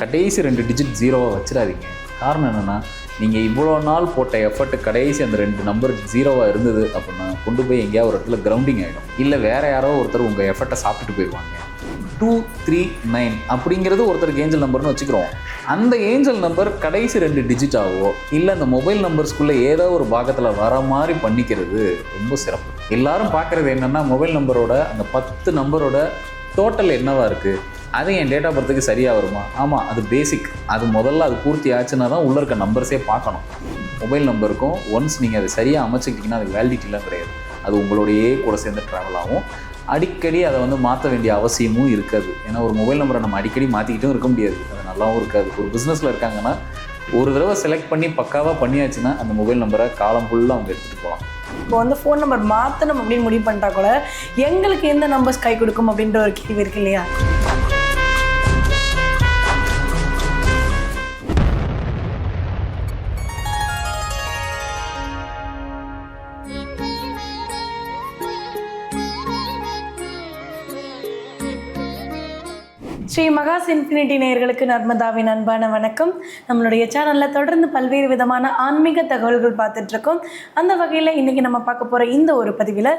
கடைசி ரெண்டு டிஜிட் ஜீரோவாக வச்சிடாதீங்க. காரணம் என்னென்னா நீங்கள் இவ்வளோ நாள் போட்ட எஃபர்ட் கடைசி அந்த ரெண்டு நம்பர் ஜீரோவாக இருந்தது அப்படின்னா கொண்டு போய் எங்கேயாவது ஒரு இடத்துல கிரவுண்டிங் ஆகிடும் இல்லை வேறு யாரோ ஒருத்தர் உங்கள் எஃபர்ட்டை சாப்பிட்டுட்டு போயிடுவாங்க டூ த்ரீ நைன் அப்படிங்கிறது ஒருத்தருக்கு ஏஞ்சல் நம்பர்னு வச்சுக்கிறோம். அந்த ஏஞ்சல் நம்பர் கடைசி ரெண்டு டிஜிட்டாவோ இல்லை அந்த மொபைல் நம்பர்ஸ்குள்ளே ஏதோ ஒரு பாகத்தில் வர மாதிரி பண்ணிக்கிறது ரொம்ப சிறப்பு. எல்லாரும் பார்க்குறது என்னென்னா மொபைல் நம்பரோட அந்த பத்து நம்பரோட டோட்டல் என்னவாக இருக்குது அது என் டேட் ஆஃப் பர்த்துக்கு சரியாக வருமா? ஆமாம் அது பேசிக் அது முதல்ல அது பூர்த்தி ஆச்சுன்னா தான் உள்ளே இருக்க நம்பர்ஸே பார்க்கணும். மொபைல் நம்பருக்கும் ஒன்ஸ் நீங்கள் அதை சரியாக அமைச்சிக்கிட்டிங்கன்னா அது வேலிடிட்டிலாம் கிடையாது. அது உங்களோடையே கூட சேர்ந்து ட்ராவல் ஆகும். அடிக்கடி அதை வந்து மாற்ற வேண்டிய அவசியமும் இருக்காது. ஏன்னா ஒரு மொபைல் நம்பரை நம்ம அடிக்கடி மாற்றிக்கிட்டும் இருக்க முடியாது. அது நல்லாவும் இருக்காது. ஒரு பிஸ்னஸில் இருக்காங்கன்னா ஒரு தடவை செலக்ட் பண்ணி பக்காவாக பண்ணியாச்சுன்னா அந்த மொபைல் நம்பரை காலம் ஃபுல்லாக அவங்க எடுத்துகிட்டு போகலாம். இப்போ வந்து ஃபோன் நம்பர் மாற்றணும் அப்படின்னு முடிவு பண்ணிட்டா கூட எங்களுக்கு எந்த நம்பர்ஸ் கை கொடுக்கும் அப்படின்ற ஒரு கேள்வி இருக்கு இல்லையா? ஸ்ரீ மகாஸ் இன்ஃபினிட்டி நேயர்களுக்கு நர்மதாவின் அன்பான வணக்கம். நம்மளுடைய சேனலில் தொடர்ந்து பல்வேறு விதமான ஆன்மீக தகவல்கள் பார்த்துட்டு இருக்கோம் அந்த வகையில் இன்றைக்கி நம்ம பார்க்க போகிற இந்த ஒரு பதிவில்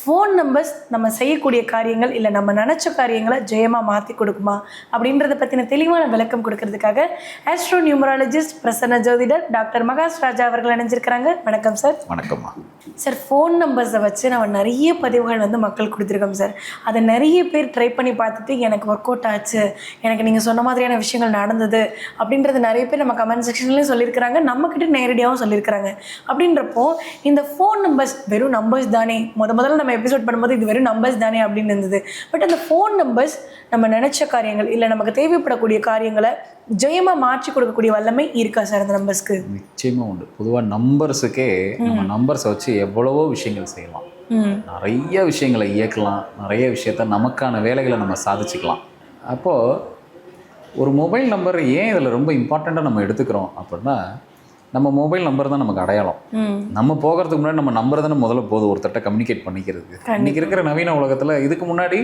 ஃபோன் நம்பர்ஸ் நம்ம செய்யக்கூடிய காரியங்கள் இல்லை நம்ம நினச்ச காரியங்களை ஜெயமாக மாற்றி கொடுக்குமா? அப்படின்றத பற்றின தெளிவான விளக்கம் கொடுக்கறதுக்காக ஆஸ்ட்ரோ நியூமராலஜிஸ்ட் பிரசன்ன ஜோதிடர் டாக்டர் மகாஸ் ராஜா அவர்கள் இணைஞ்சிருக்கிறாங்க. வணக்கம் சார். வணக்கம்மா. சார் ஃபோன் நம்பர்ஸை வச்சு நம்ம நிறைய பதிவுகள் வந்து மக்கள் கொடுத்துருக்கோம் சார். அதை நிறைய பேர் ட்ரை பண்ணி பார்த்துட்டு எனக்கு ஒர்க் அவுட் ஆச்சு. எனக்கு நீங்கள் சொன்ன மாதிரியான விஷயங்கள் நடந்தது அப்படின்றது நிறைய பேர் நம்ம கமெண்ட் செக்ஷன்லேயும் சொல்லியிருக்கிறாங்க. நம்மக்கிட்ட நேரடியாகவும் சொல்லியிருக்கிறாங்க. அப்படின்றப்போ இந்த ஃபோன் நம்பர்ஸ் வெறும் நம்பர்ஸ் தானே. முத முதல்ல நம்ம எபிசோட் பண்ணும்போது இது வெறும் நம்பர்ஸ் தானே அப்படின்னு இருந்தது. பட் அந்த ஃபோன் நம்பர்ஸ் நம்ம நினச்ச காரியங்கள் இல்லை நமக்கு தேவைப்படக்கூடிய காரியங்களை ஜெயமாக மாற்றி கொடுக்கக்கூடிய வல்லமை இருக்கா சார் அந்த நம்பர்ஸ்க்கு நிச்சயமாக உண்டு. பொதுவாக நம்பர்ஸுக்கே நம்ம நம்பர்ஸை வச்சு எவ்வளவோ விஷயங்கள் செய்யலாம். நிறைய விஷயங்களை இயக்கலாம். நிறைய விஷயத்த நமக்கான வேலைகளை நம்ம சாதிச்சுக்கலாம். அப்போது ஒரு மொபைல் நம்பர் ஏன் இதில் ரொம்ப இம்பார்ட்டண்ட்டாக நம்ம எடுத்துக்கிறோம் அப்படின்னா நம்ம மொபைல் நம்பர் தான் நமக்கு அடையாளம். நம்ம போகிறதுக்கு முன்னாடி நம்ம நம்பர் தானே முதல்ல போதும் ஒருத்தட்ட கம்யூனிகேட் பண்ணிக்கிறதுக்கு இன்னைக்கு இருக்கிற நவீன உலகத்தில் இதுக்கு முன்னாடி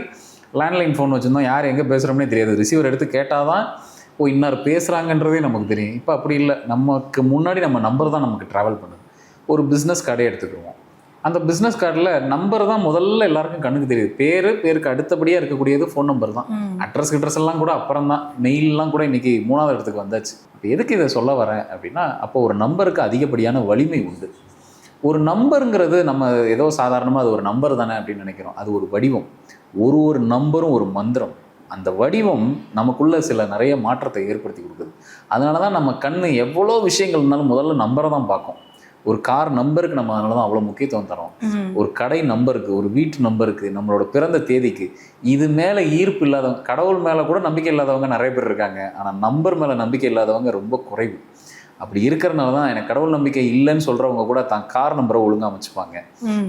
லேண்ட்லைன் ஃபோன் வச்சுருந்தோம் யார் எங்கே பேசுகிறோம்னே தெரியாது. ரிசீவர் எடுத்து கேட்டால் தான் ஓ இன்னார் பேசுகிறாங்கன்றதே நமக்கு தெரியும். இப்போ அப்படி இல்லை. நமக்கு முன்னாடி நம்ம நம்பர் தான் நமக்கு ட்ராவல் பண்ணுது. ஒரு பிஸ்னஸ் கார்டே எடுத்துக்குவோம் அந்த பிஸ்னஸ் கார்டில் நம்பர் தான் முதல்ல எல்லாருக்கும் கண்ணுக்கு தெரியுது. பேர் பேருக்கு அடுத்தபடியாக இருக்கக்கூடியது ஃபோன் நம்பர் தான். அட்ரஸ் கிட்ரஸ் எல்லாம் கூட அப்புறம் தான். மெயிலெலாம் கூட இன்றைக்கி மூணாவது இடத்துக்கு வந்தாச்சு. இப்போ எதுக்கு இதை சொல்ல வரேன் அப்படின்னா அப்போ ஒரு நம்பருக்கு அதிகப்படியான வலிமை உண்டு. ஒரு நம்பருங்கிறது நம்ம ஏதோ சாதாரணமாக அது ஒரு நம்பர் தானே அப்படின்னு நினைக்கிறோம். அது ஒரு வடிவம். ஒரு ஒரு நம்பரும் ஒரு மந்திரம். அந்த வடிவம் நமக்குள்ள சில நிறைய மாற்றத்தை ஏற்படுத்தி கொடுக்குது. அதனால தான் நம்ம கண் எவ்வளோ விஷயங்கள் இருந்தாலும் முதல்ல நம்பரை தான் பார்க்கும். ஒரு கார் நம்பருக்கு நம்ம அதனால தான் அவ்வளோ முக்கியத்துவம் தரோம். ஒரு கடை நம்பருக்கு ஒரு வீட்டு நம்பருக்கு நம்மளோட பிறந்த தேதிக்கு இது மேலே ஈர்ப்பு இல்லாதவங்க கடவுள் மேலே கூட நம்பிக்கை இல்லாதவங்க நிறைய பேர் இருக்காங்க. ஆனால் நம்பர் மேலே நம்பிக்கை இல்லாதவங்க ரொம்ப குறைவு. அப்படி இருக்கிறனால தான் எனக்கு கடவுள் நம்பிக்கை இல்லைன்னு சொல்கிறவங்க கூட தான் கார் நம்பரை ஒழுங்காக அமைச்சுப்பாங்க.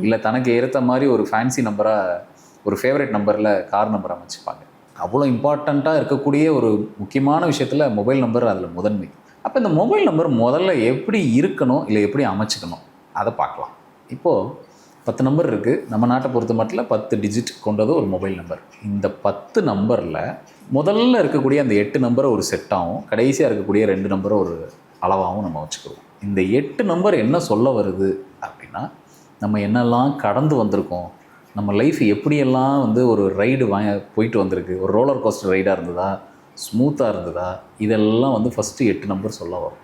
இல்லை தனக்கு ஏற்ற மாதிரி ஒரு ஃபேன்சி நம்பராக ஒரு ஃபேவரட் நம்பரில் கார் நம்பர் அமைச்சுப்பாங்க. அவ்வளோ இம்பார்ட்டண்ட்டாக இருக்கக்கூடிய ஒரு முக்கியமான விஷயத்தில் மொபைல் நம்பர் அதில் முதன்மை. அப்போ இந்த மொபைல் நம்பர் முதல்ல எப்படி இருக்கணும் இல்லை எப்படி அமைச்சுக்கணும் அதை பார்க்கலாம். இப்போது பத்து நம்பர் இருக்குது நம்ம நாட்டை பொறுத்த மட்டும் பத்து டிஜிட் கொண்டது ஒரு மொபைல் நம்பர் இந்த பத்து நம்பரில் முதல்ல இருக்கக்கூடிய அந்த எட்டு நம்பரை ஒரு செட்டாகவும் கடைசியாக இருக்கக்கூடிய ரெண்டு நம்பரை ஒரு அளவாகவும் நம்ம வச்சுக்கிறோம் இந்த எட்டு நம்பர் என்ன சொல்ல வருது அப்படின்னா நம்ம என்னெல்லாம் கடந்து வந்திருக்கோம் நம்ம லைஃப் எப்படியெல்லாம் வந்து ஒரு ரைடு வாங்க போயிட்டு வந்திருக்கு ஒரு ரோலர் கோஸ்டர் ரைடாக இருந்ததா ஸ்மூத்தாக இருந்ததா? இதெல்லாம் வந்து ஃபஸ்ட்டு எட்டு நம்பர் சொல்ல வரும்.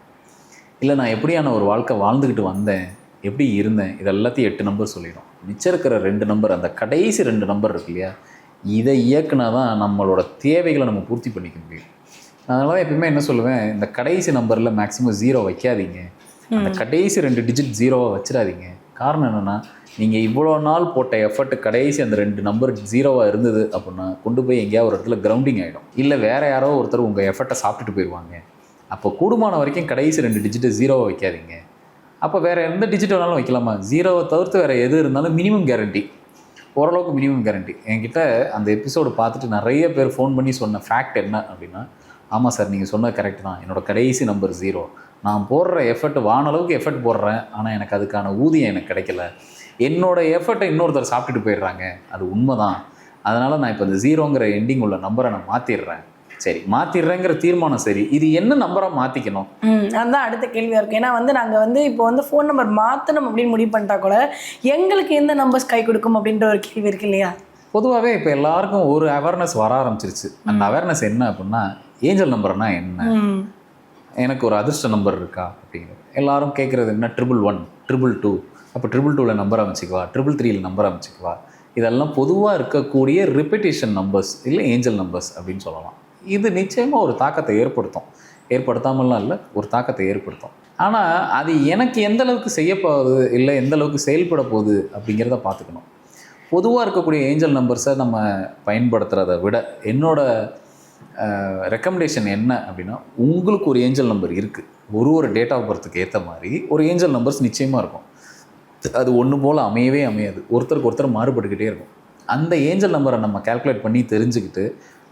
இல்லை நான் எப்படியான ஒரு வாழ்க்கை வாழ்ந்துக்கிட்டு வந்தேன்? எப்படி இருந்தேன்? இது எல்லாத்தையும் எட்டு நம்பர் சொல்லிடும். மிச்சம் இருக்கிற ரெண்டு நம்பர் அந்த கடைசி ரெண்டு நம்பர் இருக்கு இல்லையா? இதை இயக்குனா தான் நம்மளோட தேவைகளை நம்ம பூர்த்தி பண்ணிக்க முடியும். அதனால தான் எப்பயுமே என்ன சொல்லுவேன் இந்த கடைசி நம்பரில் மேக்ஸிமம் ஜீரோ வைக்காதீங்க. அந்த கடைசி ரெண்டு டிஜிட் ஜீரோவை வச்சிடாதீங்க. காரணம் என்னென்னா நீங்கள் இவ்வளோ நாள் போட்ட எஃபர்ட் கடைசி அந்த ரெண்டு நம்பர் ஜீரோவாக இருந்தது அப்படின்னா கொண்டு போய் எங்கேயாவது ஒரு இடத்துல கிரவுண்டிங் ஆகிடும் இல்லை வேறு யாரோ ஒருத்தர் உங்கள் எஃபர்ட்டை சாப்பிட்டுட்டு போயிடுவாங்க அப்போ கூடுமான வரைக்கும் கடைசி ரெண்டு டிஜிட்டை ஜீரோவை வைக்காதீங்க. அப்போ வேறு எந்த டிஜிட் வேணாலும் வைக்கலாமா? ஜீரோவை தவிர்த்து வேறு எது இருந்தாலும் மினிமம் கேரண்டி ஓரளவுக்கு மினிமம் கேரண்டி என்கிட்ட அந்த எபிசோடு பார்த்துட்டு நிறைய பேர் ஃபோன் பண்ணி சொன்ன ஃபேக்ட் என்ன அப்படின்னா ஆமாம் சார் நீங்கள் சொன்னது கரெக்ட் தான். என்னோடய கடைசி நம்பர் ஜீரோ நான் போடுற எஃபர்ட் வானளவுக்கு எஃபர்ட் போடுறேன். ஆனால் எனக்கு அதுக்கான ஊதியம் எனக்கு கிடைக்கல. என்னோட எஃபர்ட்டை இன்னொருத்தர் சாப்பிட்டுட்டு போயிடுறாங்க. அது உண்மைதான். அதனால் நான் இப்போ இந்த ஜீரோங்கிற எண்டிங் உள்ள நம்பரை நான் மாற்றிடுறேன் சரி மாற்றிடுறேங்கிற தீர்மானம் சரி. இது என்ன நம்பராக மாற்றிக்கணும் ம் அதுதான் அடுத்த கேள்வியாக இருக்கும் ஏன்னா வந்து நாங்கள் வந்து இப்போ வந்து ஃபோன் நம்பர் மாற்றணும் அப்படின்னு முடிவு பண்ணிட்டா கூட எங்களுக்கு எந்த நம்பர்ஸ் கை கொடுக்கும் அப்படின்ற ஒரு கேள்வி இருக்கு இல்லையா? பொதுவாகவே இப்போ எல்லாருக்கும் ஒரு அவேர்னஸ் வர ஆரம்பிச்சிருச்சு. அந்த அவேர்னஸ் என்ன அப்படின்னா ஏஞ்சல் நம்பர்னா என்ன? எனக்கு ஒரு அதிர்ஷ்ட நம்பர் இருக்கா அப்படிங்கிறது எல்லாரும் கேட்குறது என்ன? ட்ரிபிள் ஒன் ட்ரிபிள் டூ அப்போ ட்ரிபிள் டூவில் நம்பர் அமைச்சிக்குவா ட்ரிபிள் த்ரீயில் நம்பர் அமைச்சிக்குவா இதெல்லாம் பொதுவாக இருக்கக்கூடிய ரிப்பிட்டேஷன் நம்பர்ஸ் இல்லை ஏஞ்சல் நம்பர்ஸ் அப்படின்னு சொல்லலாம். இது நிச்சயமாக ஒரு தாக்கத்தை ஏற்படுத்தும். ஏற்படுத்தாமலாம் இல்லை ஒரு தாக்கத்தை ஏற்படுத்தும். ஆனால் அது எனக்கு எந்த அளவுக்கு செய்ய போகுது இல்லை எந்த அளவுக்கு செயல்பட போகுது அப்படிங்கிறத பார்த்துக்கணும். பொதுவாக இருக்கக்கூடிய ஏஞ்சல் நம்பர்ஸை நம்ம பயன்படுத்துகிறத விட என்னோட ரெக்கமெண்டேஷன் என்ன அப்படின்னா உங்களுக்கு ஒரு ஏஞ்சல் நம்பர் இருக்குது ஒரு ஒரு டேட் ஆஃப் பர்த்துக்கு ஏற்ற மாதிரி ஒரு ஏஞ்சல் நம்பர்ஸ் நிச்சயமாக இருக்கும். அது ஒன்று போல் அமையவே அமையாது. ஒருத்தருக்கு ஒருத்தர் மாறுபட்டுக்கிட்டே இருக்கும். அந்த ஏஞ்சல் நம்பரை நம்ம கால்குலேட் பண்ணி தெரிஞ்சுக்கிட்டு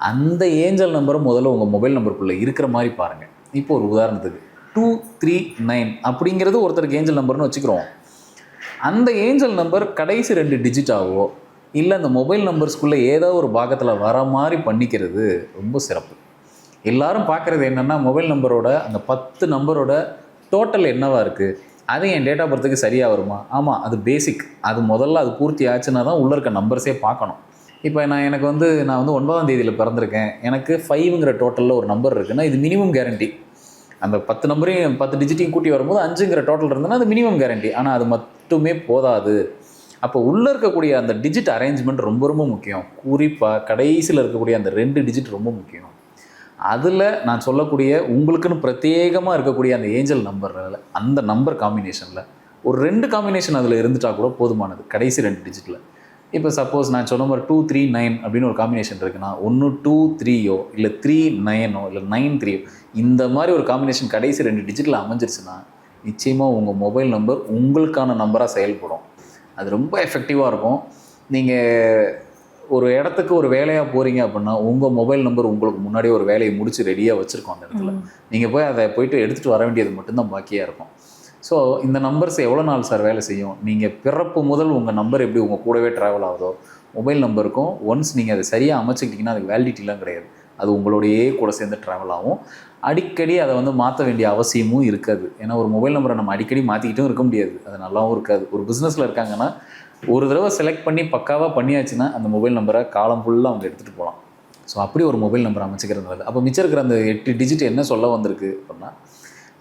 அந்த ஏஞ்சல் நம்பரை முதல்ல உங்கள் மொபைல் நம்பருக்குள்ளே இருக்கிற மாதிரி பாருங்கள் இப்போ ஒரு உதாரணத்துக்கு டூ த்ரீ நைன் அப்படிங்கிறது ஒருத்தருக்கு ஏஞ்சல் நம்பர்னு வச்சுக்கிறோம். அந்த ஏஞ்சல் நம்பர் கடைசி ரெண்டு டிஜிட்டாவோ இல்லை அந்த மொபைல் நம்பர்ஸ்குள்ளே ஏதோ ஒரு பாகத்தில் வர மாதிரி பண்ணிக்கிறது ரொம்ப சிறப்பு. எல்லாரும் பார்க்குறது என்னென்னா மொபைல் நம்பரோட அந்த பத்து நம்பரோட டோட்டல் என்னவாக இருக்குது அது என் டேட் ஆஃப் பர்த்துக்கு சரியாக வருமா? ஆமாம் அது பேசிக் அது முதல்ல அது பூர்த்தி ஆச்சுன்னா தான் உள்ளே இருக்க நம்பர்ஸே பார்க்கணும் இப்போ நான் எனக்கு வந்து நான் வந்து ஒன்பதாம் தேதியில் பிறந்திருக்கேன். எனக்கு ஃபைவ்ங்கிற டோட்டலில் ஒரு நம்பர் இருக்குன்னா இது மினிமம் கேரண்டி அந்த பத்து நம்பரையும் பத்து டிஜிட்டையும் கூட்டி வரும்போது அஞ்சுங்கிற டோட்டல் இருந்ததுன்னா அது மினிமம் கேரண்டி ஆனால் அது மட்டுமே போதாது. அப்போ உள்ளே இருக்கக்கூடிய அந்த டிஜிட் அரேஞ்ச்மெண்ட் ரொம்ப ரொம்ப முக்கியம். குறிப்பாக கடைசியில் இருக்கக்கூடிய அந்த ரெண்டு டிஜிட் ரொம்ப முக்கியம். அதில் நான் சொல்லக்கூடிய உங்களுக்குன்னு பிரத்யேகமாக இருக்கக்கூடிய அந்த ஏஞ்சல் நம்பரில் அந்த நம்பர் காம்பினேஷனில் ஒரு ரெண்டு காம்பினேஷன் அதில் இருந்துட்டா கூட போதுமானது. கடைசி ரெண்டு டிஜிட்டில் இப்போ சப்போஸ் நான் சொன்ன மாதிரி டூ த்ரீ நைன் அப்படின்னு ஒரு காம்பினேஷன் இருக்குன்னா ஒன்று டூ த்ரீயோ இல்லை த்ரீ நைனோ இல்லை நைன் த்ரீயோ இந்த மாதிரி ஒரு காம்பினேஷன் கடைசி ரெண்டு டிஜிட்டில் அமைஞ்சிருச்சுன்னா நிச்சயமாக உங்கள் மொபைல் நம்பர் உங்களுக்கான நம்பராக செயல்படும். அது ரொம்ப எஃபெக்டிவாக இருக்கும். நீங்கள் ஒரு இடத்துக்கு ஒரு வேலையாக போகிறீங்க அப்படின்னா உங்கள் மொபைல் நம்பர் உங்களுக்கு முன்னாடியே ஒரு வேலையை முடிச்சு ரெடியாக வச்சுருக்கோம் அந்த இடத்துல. நீங்கள் போய் அதை போயிட்டு எடுத்துகிட்டு வர வேண்டியது மட்டும்தான் பாக்கியாக இருக்கும். ஸோ இந்த நம்பர்ஸ் எவ்வளோ நாள் சார் வேலை செய்யும்? நீங்கள் பிறப்பு முதல் உங்கள் நம்பர் எப்படி உங்கள் கூடவே ட்ராவல் ஆகுதோ மொபைல் நம்பருக்கும் ஒன்ஸ் நீங்கள் அதை சரியாக அமைச்சிக்கிட்டிங்கன்னா அதுக்கு வேலிடிட்டிலாம் கிடையாது. அது உங்களோடையே கூட சேர்ந்து ட்ராவல் ஆகும். அடிக்கடி அதை வந்து மாற்ற வேண்டிய அவசியமும் இருக்காது. ஏன்னா ஒரு மொபைல் நம்பரை நம்ம அடிக்கடி மாற்றிக்கிட்டும் இருக்க முடியாது. அது நல்லாவும் இருக்காது. ஒரு பிஸ்னஸில் இருக்காங்கன்னா ஒரு தடவை செலக்ட் பண்ணி பக்காவாக பண்ணியாச்சுன்னா அந்த மொபைல் நம்பரை காலம் ஃபுல்லாக அவங்க எடுத்துகிட்டு போகலாம். ஸோ அப்படி ஒரு மொபைல் நம்பர் அமைச்சிக்கிறது நல்லது. அப்போ மிச்சம் இருக்கிற அந்த எட்டு டிஜிட் என்ன சொல்ல வந்திருக்கு அப்படின்னா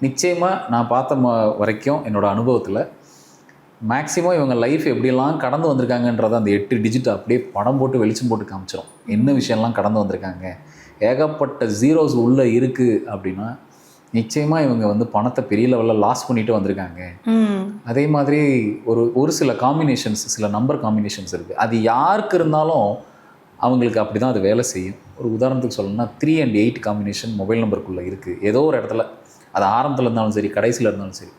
நிச்சயமாக நான் பார்த்த ம வரைக்கும் என்னோடய அனுபவத்தில் மேக்ஸிமம் இவங்க லைஃப் எப்படிலாம் கடந்து வந்திருக்காங்கன்றத அந்த எட்டு டிஜிட் அப்படியே படம் போட்டு வெளிச்சம் போட்டு காமிச்சிடும் என்ன விஷயம்லாம் கடந்து வந்திருக்காங்க? ஏகப்பட்ட ஜீரோஸ் உள்ளே இருக்குது அப்படின்னா நிச்சயமாக இவங்க வந்து பணத்தை பெரிய லெவலில் லாஸ் பண்ணிட்டு வந்திருக்காங்க. அதே மாதிரி ஒரு ஒரு சில காம்பினேஷன்ஸ் சில நம்பர் காம்பினேஷன்ஸ் இருக்குது அது யாருக்கு இருந்தாலும் அவங்களுக்கு அப்படி தான் அது வேலை செய்யும். ஒரு உதாரணத்துக்கு சொல்லணும்னா three and eight combination mobile நம்பருக்குள்ளே இருக்குது ஏதோ ஒரு இடத்துல அது ஆரம்பத்தில் இருந்தாலும் சரி கடைசியில் இருந்தாலும் சரி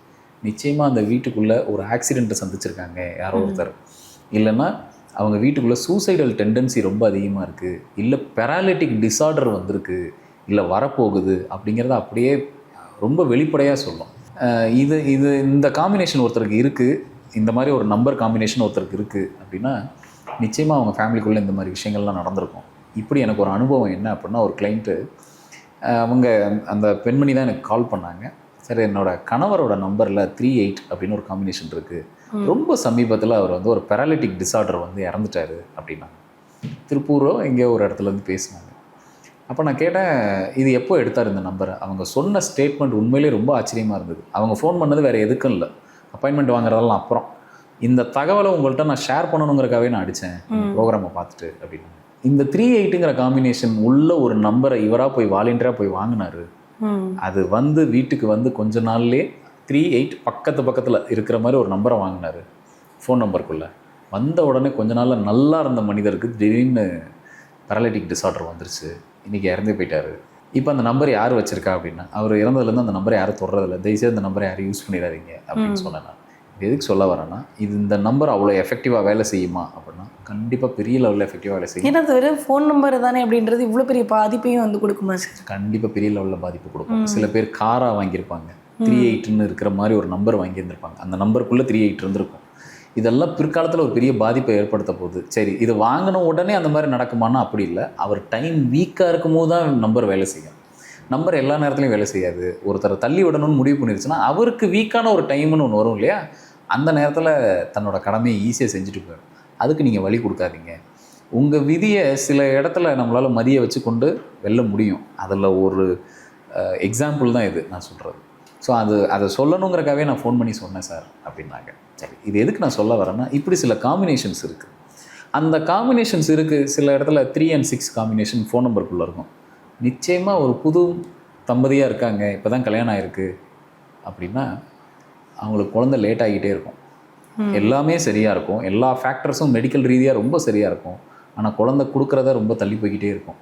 நிச்சயமாக அந்த வீட்டுக்குள்ளே ஒரு ஆக்சிடெண்ட்டை சந்திச்சிருக்காங்க யாரோ ஒருத்தர். இல்லைன்னா அவங்க வீட்டுக்குள்ளே சூசைடல் டெண்டன்சி ரொம்ப அதிகமாக இருக்குது இல்லை பெராலிட்டிக் டிஸார்டர் வந்திருக்கு. இல்லை வரப்போகுது அப்படிங்கிறத அப்படியே ரொம்ப வெளிப்படையாக சொல்லும். இது இது இந்த காம்பினேஷன் ஒருத்தருக்கு இருக்குது இந்த மாதிரி ஒரு நம்பர் காம்பினேஷன் ஒருத்தருக்கு இருக்குது அப்படின்னா நிச்சயமாக அவங்க ஃபேமிலிக்குள்ளே இந்த மாதிரி விஷயங்கள்லாம் நடந்திருக்கும். இப்படி எனக்கு ஒரு அனுபவம் என்ன அப்படின்னா ஒரு கிளைண்ட்டு அவங்க அந்த பெண்மணி தான் எனக்கு கால் பண்ணாங்க. சரி என்னோட கணவரோட நம்பரில் த்ரீ எயிட் அப்படின்னு ஒரு காம்பினேஷன் இருக்குது ரொம்ப சமீபத்தில் அவர் வந்து ஒரு பெராலிட்டிக் டிஸார்டர் வந்து இறந்துட்டாரு அப்படின்னாங்க. திருப்பூரோ எங்கேயோ ஒரு இடத்துல இருந்து பேசினாங்க. அப்போ நான் கேட்டேன் இது எப்போ எடுத்தார் இந்த நம்பரை? அவங்க சொன்ன ஸ்டேட்மெண்ட் உண்மையிலேயே ரொம்ப ஆச்சரியமாக இருந்தது. அவங்க ஃபோன் பண்ணது வேறு எதுக்கும் இல்லை. அப்பாயின்மெண்ட் வாங்குறதெல்லாம் அப்புறம். இந்த தகவலை உங்கள்கிட்ட நான் ஷேர் பண்ணணுங்கிறக்காகவே நான் அடித்தேன் ப்ரோக்ராமை பார்த்துட்டு அப்படின்னு இந்த த்ரீ எயிட்டுங்கிற காம்பினேஷன் உள்ள ஒரு நம்பரை இவராக போய் வாலண்டியராக போய் வாங்கினாரு. அது வந்து வீட்டுக்கு வந்து கொஞ்ச நாள்லே த்ரீ எயிட் பக்கத்து பக்கத்தில் இருக்கிற மாதிரி ஒரு நம்பரை வாங்கினாரு. ஃபோன் நம்பருக்குள்ளே வந்த உடனே கொஞ்ச நாளில் நல்லா இருந்த மனிதருக்கு திடீர்னு பேரலைட்டிக் டிஸார்டர் வந்துருச்சு. இன்றைக்கி இறந்தே போயிட்டாரு. இப்போ அந்த நம்பர் யார் வச்சிருக்கா அப்படின்னா அவர் இறந்ததுலேருந்து அந்த நம்பரை யாரும் தொடறதில்ல. தயவுசெய்து அந்த நம்பரை யாரும் யூஸ் பண்ணிடாதீங்க அப்படின்னு சொன்னேன் நான். எதுக்கு சொல்ல வரேன்னா இது இந்த நம்பர் அவ்வளோ எஃபெக்டிவாக வேலை செய்யுமா அப்படின்னா. கண்டிப்பாக பெரிய லெவலில் எஃபெக்டிவாக வேலை செய்யும். ஏன்னா வெறும் ஃபோன் நம்பர் தானே அப்படின்றது இவ்வளோ பெரிய பாதிப்பையும் வந்து கொடுக்குமா சார் கண்டிப்பாக பெரிய லெவலில் பாதிப்பு கொடுக்கும். சில பேர் காராக வாங்கியிருப்பாங்க. த்ரீ எயிட்னு இருக்கிற மாதிரி ஒரு நம்பர் வாங்கியிருந்திருப்பாங்க. அந்த நம்பருக்குள்ளே த்ரீ எயிட் இருந்திருக்கும். இதெல்லாம் பிற்காலத்தில் ஒரு பெரிய பாதிப்பை ஏற்படுத்த போகுது. சரி இது வாங்கின உடனே அந்த மாதிரி நடக்குமானா அப்படி இல்லை. அவர் டைம் வீக்காக இருக்கும் போது தான் நம்பர் வேலை செய்யும். நம்பர் எல்லா நேரத்துலையும் வேலை செய்யாது. ஒருத்தரை தள்ளி விடணும்னு முடிவு பண்ணிருச்சுன்னா அவருக்கு வீக்கான ஒரு டைம்னு ஒன்று வரும் இல்லையா? அந்த நேரத்தில் தன்னோட கடமையை ஈஸியாக செஞ்சுட்டு போயிடும். அதுக்கு நீங்கள் வழி கொடுக்காதீங்க. உங்கள் விதியை சில இடத்துல நம்மளால் மதிய வச்சு கொண்டு வெல்ல முடியும். அதில் ஒரு எக்ஸாம்பிள் தான் இது நான் சொல்கிறது ஸோ அது அதை சொல்லணுங்கிறக்காகவே நான் ஃபோன் பண்ணி சொன்னேன் சார் அப்படின்னாங்க. சரி இது எதுக்கு நான் சொல்ல வரேன்னா இப்படி சில காம்பினேஷன்ஸ் இருக்குது அந்த காம்பினேஷன்ஸ் இருக்குது சில இடத்துல three and six combination phone நம்பருக்குள்ளே இருக்கும். நிச்சயமாக ஒரு புது தம்பதியாக இருக்காங்க. இப்போ தான் கல்யாணம் ஆயிருக்கு. அப்படின்னா அவங்களுக்கு குழந்தை லேட் ஆகிட்டே இருக்கும். எல்லாமே சரியாக இருக்கும். எல்லா ஃபேக்டர்ஸும் மெடிக்கல் ரீதியாக ரொம்ப சரியாக இருக்கும். ஆனால் குழந்தை கொடுக்குறத ரொம்ப தள்ளி போய்கிட்டே இருக்கும்.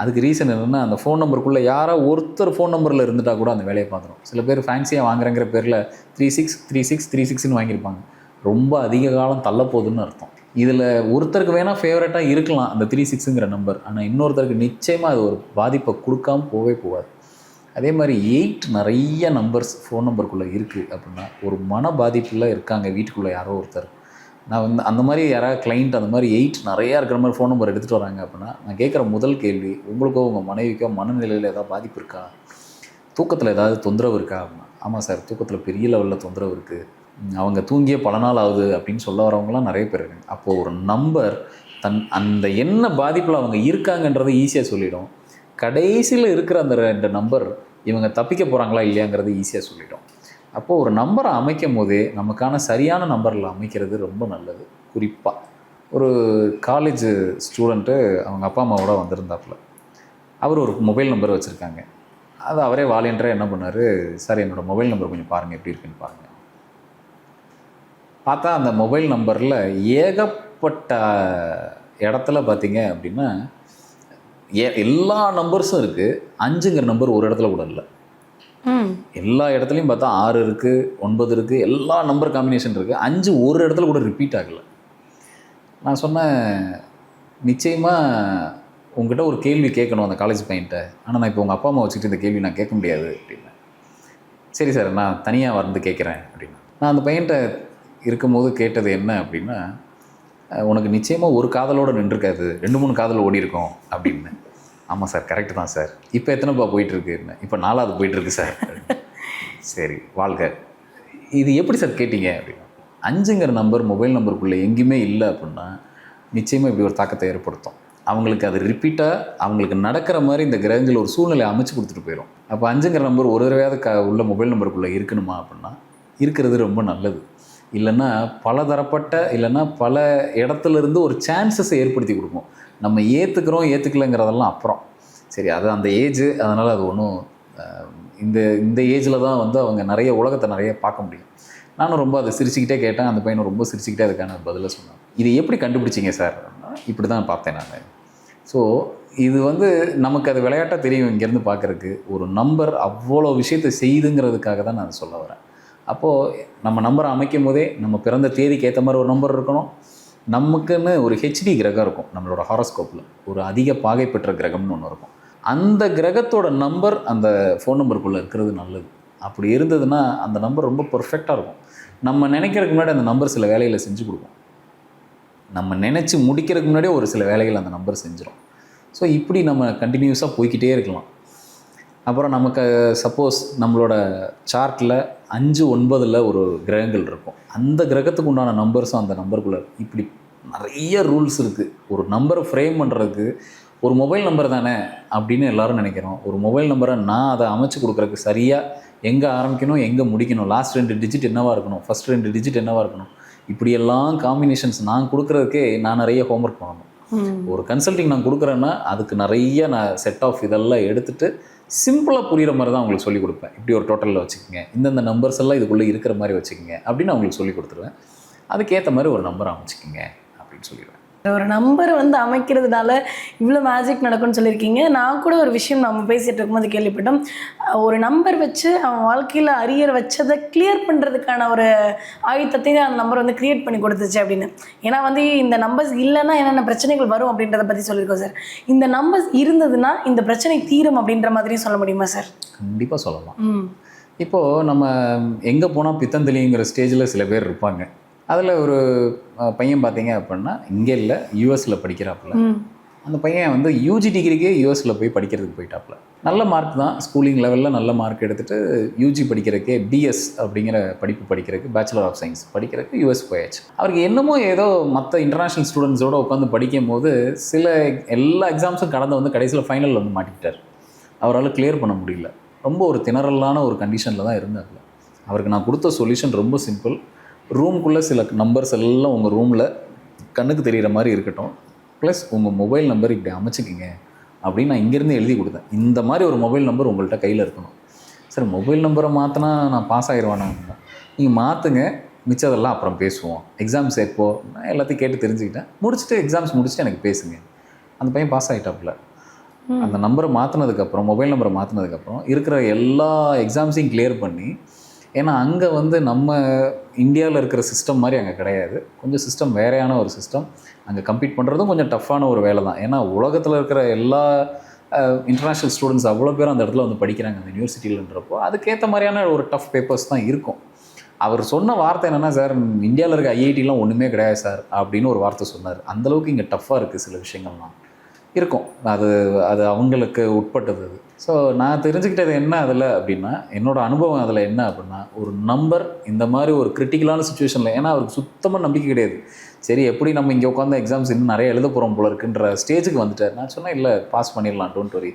அதுக்கு ரீசன் என்னென்னா அந்த ஃபோன் நம்பருக்குள்ளே யாரோ ஒருத்தர் ஃபோன் நம்பரில் இருந்துட்டால் கூட அந்த வேலையை பார்த்துரும். சில பேர் ஃபேன்சியாக வாங்குறங்கிற பேரில் three six three six three சிக்ஸ்னு வாங்கியிருப்பாங்க. ரொம்ப அதிக காலம் தள்ளப்போகுதுன்னு அர்த்தம். இதில் ஒருத்தருக்கு வேணால் ஃபேவரட்டாக இருக்கலாம் அந்த த்ரீ சிக்ஸுங்கிற நம்பர் ஆனால் இன்னொருத்தருக்கு நிச்சயமாக அது ஒரு பாதிப்பை கொடுக்காம போவே போகாது. அதே மாதிரி எயிட் நிறைய நம்பர்ஸ் ஃபோன் நம்பருக்குள்ளே இருக்குது அப்படின்னா ஒரு மன பாதிப்பில் இருக்காங்க வீட்டுக்குள்ளே யாரோ ஒருத்தர். நான் வந்து அந்த மாதிரி யாராவது கிளைண்ட் அந்த மாதிரி எயிட் நிறையா இருக்கிற மாதிரி ஃபோன் நம்பர் எடுத்துகிட்டு வராங்க அப்படின்னா நான் கேட்குற முதல் கேள்வி உங்களுக்கோ உங்கள் மனைவிக்கோ மனநிலையில் ஏதாவது பாதிப்பு இருக்கா? தூக்கத்தில் ஏதாவது தொந்தரவு இருக்கா அப்படின்னா ஆமாம் சார் தூக்கத்தில் பெரிய லெவலில் தொந்தரவு இருக்குது அவங்க தூங்கிய பல நாள் ஆகுது அப்படின்னு சொல்ல வரவங்களாம் நிறைய பேர் இருக்காங்க. அப்போது ஒரு நம்பர் தன் அந்த என்ன பாதிப்பில் அவங்க இருக்காங்கன்றதை ஈஸியாக சொல்லிடும். கடைசியில் இருக்கிற அந்த ரெண்டு நம்பர் இவங்க தப்பிக்க போகிறாங்களா இல்லையாங்கிறது ஈஸியாக சொல்லிட்டோம். அப்போது ஒரு நம்பரை அமைக்கும் போதே நமக்கான சரியான நம்பரில் அமைக்கிறது ரொம்ப நல்லது. குறிப்பாக ஒரு காலேஜ் ஸ்டூடெண்ட்டு அவங்க அப்பா அம்மாவோட வந்திருந்தாப்புல. அவர் ஒரு மொபைல் நம்பர் வச்சுருக்காங்க. அது அவரே வாலண்டியராக என்ன பண்ணார்? சார் என்னோடய மொபைல் நம்பர் கொஞ்சம் பாருங்கள் எப்படி இருக்குன்னு பாருங்கள் பார்த்தா அந்த மொபைல் நம்பரில் ஏகப்பட்ட இடத்துல பார்த்தீங்க அப்படின்னா ஏ எல்லா நம்பர்ஸும் இருக்குது அஞ்சுங்கிற நம்பர் ஒரு இடத்துல கூட இல்லை. எல்லா இடத்துலையும் பார்த்தா ஆறு இருக்குது ஒன்பது இருக்குது எல்லா நம்பர் காம்பினேஷன் இருக்குது அஞ்சு ஒரு இடத்துல கூட ரிப்பீட் ஆகலை. நான் சொன்னேன் நிச்சயமாக உங்ககிட்ட ஒரு கேள்வி கேட்கணும் அந்த காலேஜ் பையன்ட்ட. ஆனால் நான் இப்போ உங்கள் அப்பா அம்மா வச்சுக்கிட்டு இந்த கேள்வி நான் கேட்க முடியாது அப்படின்னு. சரி சார் நான் தனியாக வந்து கேட்குறேன் அப்படின்னு. நான் அந்த பையன்கிட்ட இருக்கும்போது கேட்டது என்ன அப்படின்னா உனக்கு நிச்சயமாக ஒரு காதலோடு நின்றுருக்காது. ரெண்டு மூணு காதல் ஓடி இருக்கும் அப்படின்னு. ஆமாம் சார் கரெக்டு தான் சார். இப்போ எத்தனைப்பா போயிட்டுருக்குன்னு இப்போ நாலாவது போயிட்டுருக்கு சார். சரி வாழ்க. இது எப்படி சார் கேட்டீங்க? அப்படின்னு அஞ்சுங்கிற நம்பர் மொபைல் நம்பருக்குள்ளே எங்கேயுமே இல்லை அப்படின்னா நிச்சயமாக இப்படி ஒரு தாக்கத்தை ஏற்படுத்தும். அவங்களுக்கு அது ரிப்பீட்டாக அவங்களுக்கு நடக்கிற மாதிரி இந்த கிரகங்கள் ஒரு சூழ்நிலை அமைச்சு கொடுத்துட்டு போயிடும் அப்போ அஞ்சுங்கிற நம்பர் ஒரு தடவையாவது க உள்ள மொபைல் நம்பருக்குள்ளே இருக்கணுமா அப்படின்னா இருக்கிறது ரொம்ப நல்லது. இல்லைன்னா பலதரப்பட்ட இல்லைன்னா பல இடத்துல இருந்து ஒரு சான்சஸை ஏற்படுத்தி கொடுக்கும். நம்ம ஏற்றுக்கிறோம் ஏற்றுக்கலைங்கிறதெல்லாம் அப்புறம். சரி அது அந்த ஏஜ் அதனால் அது ஒன்றும் இந்த இந்த ஏஜில் தான் வந்து அவங்க நிறைய உலகத்தை நிறைய பார்க்க முடியும். நானும் ரொம்ப அதை சிரிச்சுக்கிட்டே கேட்டேன். அந்த பையனும் ரொம்ப சிரிச்சுக்கிட்டே அதுக்கான பதிலை சொன்னான். இது எப்படி கண்டுபிடிச்சிங்க சார் இப்படி தான் பார்த்தேன் நான். ஸோ இது வந்து நமக்கு அது விளையாட்டாக தெரியும் இங்கேருந்து பார்க்குறக்கு ஒரு நம்பர் அவ்வளோ விஷயத்தை செய்துங்கிறதுக்காக தான் நான் சொல்ல வரேன். அப்போது நம்ம நம்பரை அமைக்கும் போதே நம்ம பிறந்த தேதிக்கு ஏற்ற மாதிரி ஒரு நம்பர் இருக்கணும். நமக்குன்னு ஒரு ஹெச்டி கிரகம் இருக்கும் நம்மளோட ஹாரோஸ்கோப்பில் ஒரு அதிக பாகை பெற்ற கிரகம்னு ஒன்று இருக்கும். அந்த கிரகத்தோட நம்பர் அந்த ஃபோன் நம்பருக்குள்ளே இருக்கிறது நல்லது. அப்படி இருந்ததுன்னா அந்த நம்பர் ரொம்ப பர்ஃபெக்டாக இருக்கும். நம்ம நினைக்கிறதுக்கு முன்னாடி அந்த நம்பர் சில வேலைகளை செஞ்சு கொடுக்கும். நம்ம நினச்சி முடிக்கிறதுக்கு முன்னாடியே ஒரு சில வேலைகள் அந்த நம்பர் செஞ்சிடும் ஸோ இப்படி நம்ம கண்டினியூஸாக போய்கிட்டே இருக்கலாம். அப்புறம் நமக்கு சப்போஸ் நம்மளோட சார்ட்டில் அஞ்சு ஒன்பதில் ஒரு கிரகங்கள் இருக்கும். அந்த கிரகத்துக்கு உண்டான நம்பர்ஸும் அந்த நம்பருக்குள்ளே இப்படி நிறைய ரூல்ஸ் இருக்குது ஒரு நம்பரை ஃப்ரேம் பண்ணுறதுக்கு ஒரு மொபைல் நம்பர் தானே அப்படின்னு எல்லாரும் நினைக்கிறோம். ஒரு மொபைல் நம்பரை நான் அதை அமைச்சு கொடுக்குறதுக்கு சரியாக எங்கே ஆரம்பிக்கணும் எங்கே முடிக்கணும்? லாஸ்ட் ரெண்டு டிஜிட் என்னவாக இருக்கணும்? ஃபஸ்ட் ரெண்டு டிஜிட் என்னவாக இருக்கணும்? இப்படியெல்லாம் காம்பினேஷன்ஸ் நான் கொடுக்குறதுக்கே நான் நிறைய ஹோம்ஒர்க் பண்ணணும். ஒரு கன்சல்டிங் நான் கொடுக்குறேன்னா அதுக்கு நிறைய நான் செட் ஆஃப் இதெல்லாம் எடுத்துட்டு சிம்பிளாக புரிகிற மாதிரி தான் உங்களுக்கு சொல்லிக் கொடுப்பேன். இப்படி ஒரு டோட்டலில் வச்சுக்கோங்க. இந்தந்த நம்பர்ஸ் எல்லாம் இதுக்குள்ளே இருக்கிற மாதிரி வச்சுக்கோங்க. அப்படின்னு அவங்களுக்கு உங்களுக்கு சொல்லி கொடுத்துருவேன். அதுக்கேற்ற மாதிரி ஒரு நம்பர் அமைச்சிக்கோங்க. அப்படின்னு சொல்லிடுவேன். ஒரு நம்பர் வந்து அமைக்கிறதுனால இவ்வளோ மேஜிக் நடக்கும்னு சொல்லியிருக்கீங்க. நான் கூட ஒரு விஷயம் நம்ம பேசிகிட்டு இருக்கும்போது கேள்விப்பட்டோம். ஒரு நம்பர் வச்சு அவன் வாழ்க்கையில் அரியர் வச்சதை கிளியர் பண்ணுறதுக்கான ஒரு ஆயுதத்தையும் அந்த நம்பர் வந்து கிரியேட் பண்ணி கொடுத்துச்சு அப்படின்னு. ஏன்னா வந்து இந்த நம்பர்ஸ் இல்லைன்னா என்னென்ன பிரச்சனைகள் வரும் அப்படின்றத பற்றி சொல்லியிருக்கோம் சார் இந்த நம்பர்ஸ் இருந்ததுன்னா இந்த பிரச்சனை தீரும் அப்படின்ற மாதிரியும் சொல்ல முடியுமா சார் கண்டிப்பாக சொல்லலாம். இப்போது நம்ம எங்கே போனால் பித்தந்தளிங்கிற ஸ்டேஜில் சில பேர் இருப்பாங்க. அதில் ஒரு பையன் பார்த்தீங்க அப்படின்னா இங்கே இல்லை யூஎஸில் படிக்கிறாப்புல. அந்த பையன் வந்து யூஜி டிகிரிக்கே யூஎஸில் போய் படிக்கிறதுக்கு போயிட்டாப்புல. நல்ல மார்க் தான். ஸ்கூலிங் லெவலில் நல்ல மார்க் எடுத்துட்டு யூஜி படிக்கிறதுக்கே பிஎஸ் அப்படிங்கிற படிப்பு படிக்கிறதுக்கு பேச்சுலர் ஆஃப் சயின்ஸ் படிக்கிறதுக்கு யூஎஸ் போயாச்சு. அவருக்கு என்னமோ ஏதோ மற்ற இன்டர்நேஷ்னல் ஸ்டூடெண்ட்ஸோடு உட்காந்து படிக்கும் போது சில எல்லா எக்ஸாம்ஸும் கடந்து வந்து கடைசியில் ஃபைனல் வந்து மாட்டிக்கிட்டார். அவரால் கிளியர் பண்ண முடியல. ரொம்ப ஒரு திணறலான ஒரு கண்டிஷனில் தான் இருந்தாப்புல. அவருக்கு நான் கொடுத்த சொல்யூஷன் ரொம்ப சிம்பிள் ரூம்குள்ளே சில நம்பர்ஸ் எல்லாம் உங்கள் ரூமில் கண்ணுக்கு தெரிகிற மாதிரி இருக்கட்டும். ப்ளஸ் உங்கள் மொபைல் நம்பர் இப்படி அமைச்சிக்கிங்க. அப்படின்னு நான் இங்கேருந்து எழுதி கொடுத்தேன். இந்த மாதிரி ஒரு மொபைல் நம்பர் உங்கள்கிட்ட கையில் இருக்கணும். சார் மொபைல் நம்பரை மாற்றினா நான் பாஸ் ஆயிடுவானா நீங்கள் மாற்றுங்க மிச்சதெல்லாம் அப்புறம் பேசுவோம். எக்ஸாம்ஸ் எப்போ நான் எல்லாத்தையும் கேட்டு தெரிஞ்சுக்கிட்டேன். முடிச்சுட்டு எக்ஸாம்ஸ் முடிச்சுட்டு எனக்கு பேசுங்க. அந்த பையன் பாஸ் ஆகிட்டாப்புல அந்த நம்பரை மாற்றினதுக்கப்புறம் மொபைல் நம்பரை மாற்றினதுக்கப்புறம் இருக்கிற எல்லா எக்ஸாம்ஸையும் கிளியர் பண்ணி ஏன்னா அங்கே வந்து நம்ம இந்தியாவில் இருக்கிற சிஸ்டம் மாதிரி அங்கே கிடையாது. கொஞ்சம் சிஸ்டம் வேறையான ஒரு சிஸ்டம் அங்கே கம்ப்ளீட் பண்ணுறதும் கொஞ்சம் டஃப்பான ஒரு வேலை தான். ஏன்னா உலகத்தில் இருக்கிற எல்லா இன்டர்நேஷ்னல் ஸ்டூடெண்ட்ஸ் அவ்வளோ பேரும் அந்த இடத்துல வந்து படிக்கிறாங்க அந்த யூனிவர்சிட்டியிலன்றப்போ அதுக்கேற்ற மாதிரியான ஒரு டஃப் பேப்பர்ஸ் தான் இருக்கும். அவர் சொன்ன வார்த்தை என்னென்னா சார் இந்தியாவில் இருக்க ஐஐடிலாம் ஒன்றுமே கிடையாது சார் அப்படின்னு ஒரு வார்த்தை சொன்னார். அந்தளவுக்கு இங்கே டஃப்பாக இருக்குது சில விஷயங்கள்லாம். இருக்கும். அது அது அவங்களுக்கு உட்பட்டது அது. ஸோ நான் தெரிஞ்சுக்கிட்டது என்ன அதில் அப்படின்னா என்னோட அனுபவம் அதில் என்ன அப்படின்னா ஒரு நம்பர் இந்த மாதிரி ஒரு கிரிட்டிக்கலான சுச்சுவேஷனில் ஏன்னா அவருக்கு சுத்தமாக நம்பிக்கை கிடையாது. சரி எப்படி நம்ம இங்கே உட்காந்து எக்ஸாம்ஸ் இன்னும் நிறைய எழுத போகிறோம் போல இருக்குன்ற ஸ்டேஜுக்கு வந்துட்டார். நான் சொன்னேன் இல்லை பாஸ் பண்ணிடலாம் டோன்ட் வரி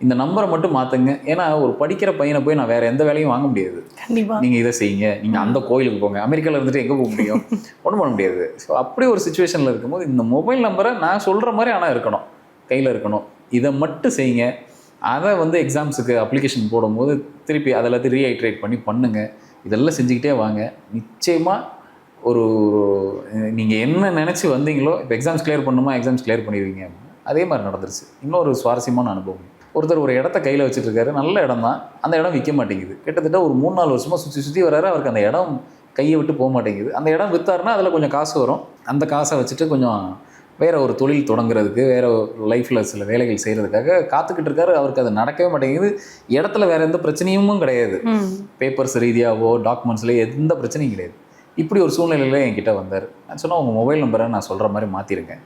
இந்த நம்பரை மட்டும் மாற்றுங்க ஏன்னா ஒரு படிக்கிற பையனை போய் நான் வேறு எந்த வேலையும் வாங்க முடியாது. கண்டிப்பா. நீங்கள் இதை செய்யுங்க. நீங்கள் அந்த கோயிலுக்கு போங்க. அமெரிக்காவில் இருந்துட்டு எங்கே போக முடியும்? ஒன்றும் பண்ண முடியாது. ஸோ அப்படி ஒரு சுச்சுவேஷனில் இருக்கும்போது இந்த மொபைல் நம்பரை நான் சொல்கிற மாதிரி ஆனால் இருக்கணும். கையில் இருக்கணும். இதை மட்டும் செய்யுங்க. அதை வந்து எக்ஸாம்ஸுக்கு அப்ளிகேஷன் போடும்போது திருப்பி அதில் ரீஹைட்ரேட் பண்ணி பண்ணுங்கள் இதெல்லாம் செஞ்சுக்கிட்டே வாங்க. நிச்சயமாக ஒரு நீங்கள் என்ன நினச்சி வந்தீங்களோ இப்போ எக்ஸாம்ஸ் கிளியர் பண்ணுமா எக்ஸாம்ஸ் கிளியர் பண்ணிடுவீங்க அதே மாதிரி நடந்துருச்சு. இன்னொரு சுவாரஸ்யமான அனுபவம். ஒருத்தர் ஒரு இடத்த கையில் வச்சுட்ருக்காரு நல்ல இடம் தான் அந்த இடம் விற்க மாட்டேங்குது. கிட்டத்தட்ட ஒரு மூணு நாலு வருஷமாக சுற்றி சுற்றி வராரு. அவருக்கு அந்த இடம் கையை விட்டு போக மாட்டேங்குது. அந்த இடம் விற்றாருன்னா அதில் கொஞ்சம் காசு வரும். அந்த காசை வச்சுட்டு கொஞ்சம் வேற ஒரு தொழில் தொடங்குறதுக்கு வேற லைஃப்பில் சில வேலைகள் செய்கிறதுக்காக காத்துக்கிட்டு இருக்காரு. அவருக்கு அது நடக்கவே மாட்டேங்குது. இடத்துல வேற எந்த பிரச்சனையும் கிடையாது. பேப்பர்ஸ் ரீதியாவோ டாக்குமெண்ட்ஸ்லையோ எந்த பிரச்சனையும் கிடையாது. இப்படி ஒரு சூழ்நிலையில் என்கிட்ட வந்தார். நான் சொன்னால் உங்கள் மொபைல் நம்பரை நான் சொல்கிற மாதிரி மாற்றிருக்கேன்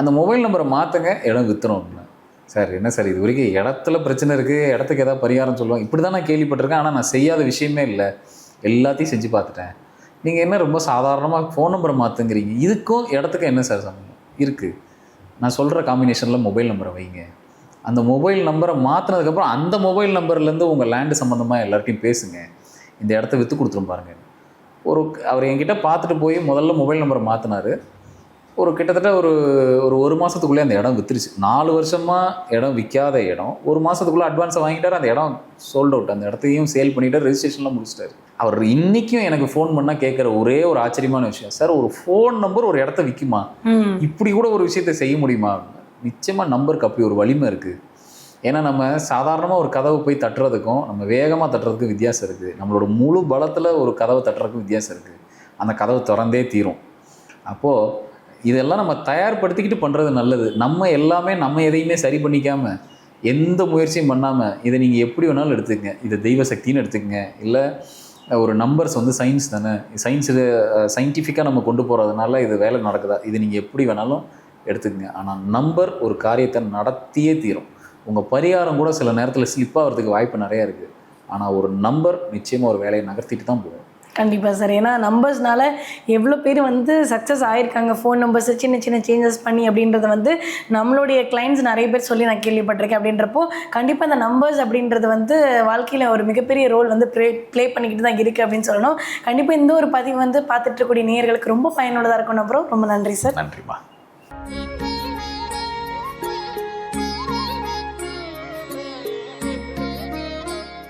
அந்த மொபைல் நம்பரை மாற்றுங்க இடம் அப்படின்னா. சார் என்ன சார்? இது வரைக்கும் இடத்துல பிரச்சனை இருக்குது இடத்துக்கு ஏதாவது பரிகாரம் சொல்லுவோம் இப்படி தான் நான் கேள்விப்பட்டிருக்கேன். ஆனால் நான் செய்யாத விஷயமே இல்லை. எல்லாத்தையும் செஞ்சு பார்த்துட்டேன். நீங்கள் என்ன ரொம்ப சாதாரணமாக ஃபோன் நம்பரை மாற்றுங்கிறீங்க இதுக்கும் இடத்துக்கும் என்ன சார் சம்மந்தம் இருக்குது நான் சொல்கிற காம்பினேஷனில் மொபைல் நம்பரை வைங்க. அந்த மொபைல் நம்பரை மாற்றினதுக்கப்புறம் அந்த மொபைல் நம்பர்லேருந்து உங்கள் லேண்டு சம்மந்தமாக எல்லார்ட்டையும் பேசுங்க. இந்த இடத்த விற்று கொடுத்துரும் பாருங்கள் ஒரு அவர் என்கிட்ட பார்த்துட்டு போய் முதல்ல மொபைல் நம்பரை மாற்றினார் ஒரு கிட்டத்தட்ட ஒரு ஒரு ஒரு மாதத்துக்குள்ளே அந்த இடம் வித்துருச்சு. நாலு வருஷமாக இடம் விற்காத இடம். ஒரு மாதத்துக்குள்ளே அட்வான்ஸை வாங்கிட்டார் அந்த இடம் சோல்ட் அவுட் அந்த இடத்தையும் சேல் பண்ணிட்டு ரெஜிஸ்ட்ரேஷன்லாம் முடிச்சிட்டாரு. அவர் இன்றைக்கும் எனக்கு ஃபோன் பண்ணால் கேட்குற ஒரே ஒரு ஆச்சரியமான விஷயம். சார் ஒரு ஃபோன் நம்பர் ஒரு இடத்த விற்குமா இப்படி கூட ஒரு விஷயத்தை செய்ய முடியுமா? நிச்சயமாக நம்பருக்கு அப்படி ஒரு வலிமை இருக்குது ஏன்னா நம்ம சாதாரணமாக ஒரு கதவை போய் தட்டுறதுக்கும் நம்ம வேகமாக தட்டுறதுக்கும் வித்தியாசம் இருக்குது நம்மளோட முழு பலத்தில் ஒரு கதவை தட்டுறதுக்கும் வித்தியாசம் இருக்குது அந்த கதவை திறந்தே தீரும். அப்போது இதெல்லாம் நம்ம தயார்படுத்திக்கிட்டு பண்ணுறது நல்லது. நம்ம எல்லாமே நம்ம எதையுமே சரி பண்ணிக்காமல் எந்த முயற்சியும் பண்ணாமல் இதை நீங்கள் எப்படி வேணாலும் எடுத்துக்கங்க. இதை தெய்வ சக்தின்னு எடுத்துக்கங்க. இல்லை ஒரு நம்பர்ஸ் வந்து சயின்ஸ் தானே? சயின்ஸ் இது சயின்டிஃபிக்காக நம்ம கொண்டு போகிறதுனால இது வேலை நடக்குதா? இது நீங்கள் எப்படி வேணாலும் எடுத்துக்கங்க. ஆனால் நம்பர் ஒரு காரியத்தை நடத்தியே தீரும். உங்கள் பரிகாரம் கூட சில நேரத்தில் ஸ்லிப் ஆகிறதுக்கு வாய்ப்பு நிறையா இருக்குது ஆனால் ஒரு நம்பர் நிச்சயமாக ஒரு வேலையை நகர்த்திட்டு தான் போகும். கண்டிப்பாக சார். ஏன்னா நம்பர்ஸ்னால எவ்வளோ பேர் வந்து சக்ஸஸ் ஆயிருக்காங்க. ஃபோன் நம்பர்ஸ் சின்ன சின்ன சேஞ்சஸ் பண்ணி அப்படின்றத வந்து நம்மளுடைய கிளைண்ட்ஸ் நிறைய பேர் சொல்லி நான் கேள்விப்பட்டிருக்கேன் அப்படின்றப்போ கண்டிப்பாக அந்த நம்பர்ஸ் அப்படின்றது வந்து வாழ்க்கையில் ஒரு மிகப்பெரிய ரோல் வந்து ப்ளே ப்ளே பண்ணிக்கிட்டு தான் இருக்குது அப்படின்னு சொல்லணும். கண்டிப்பாக இந்த ஒரு பதிவு வந்து பார்த்துட்டு இருக்கக்கூடிய நேயர்களுக்கு ரொம்ப பயனுள்ளதாக இருக்கணும் அப்புறம் ரொம்ப நன்றி சார். நன்றிம்மா.